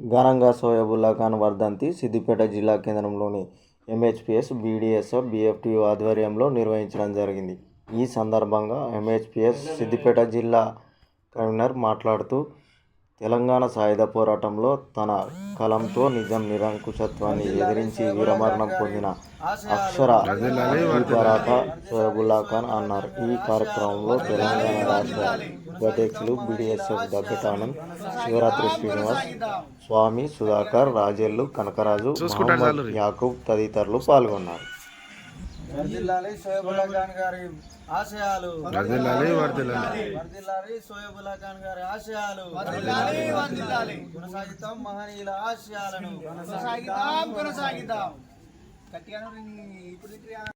ఘనంగా సోయబుల్లా ఖాన్ వర్ధంతి సిద్దిపేట జిల్లా కేంద్రంలోని ఎంహెచ్పిఎస్ బీడీఎస్ఎఫ్ బీఎఫ్టీయూ ఆధ్వర్యంలో నిర్వహించడం జరిగింది. ఈ సందర్భంగా ఎంహెచ్పిఎస్ సిద్దిపేట జిల్లా కన్వీనర్ మాట్లాడుతూ తెలంగాణ సాయుధ పోరాటంలో తన కలంతో నిజం నిరంకుశత్వాన్ని ఎదిరించి వీరమరణం పొందిన అక్షర దీపారాట సోయబుల్లా ఖాన్ అన్నారు. ఈ కార్యక్రమంలో తెలంగాణ రాష్ట్ర ఉపాధ్యక్షులు బీడీఎస్ఎఫ్ దగ్గటానంద్ శివరాత్రి శ్రీనివాస్ స్వామి సుధాకర్ రాజేళ్ళు కనకరాజు యాకూబ్ తదితరులు పాల్గొన్నారు. వర్దిల్లాలి సోయబుల్లా ఖాన్ గారి ఆశయాలు. వర్దిల్లాలి వర్దిల్లాలి. వర్దిల్లాలి సోయబుల్లా ఖాన్ గారి ఆశయాలు. కొనసాగిద్దాం మహనీయుల ఆశయాలను. కొనసాగిద్దాం కొనసాగిద్దాం. గట్టిగా ఇప్పుడు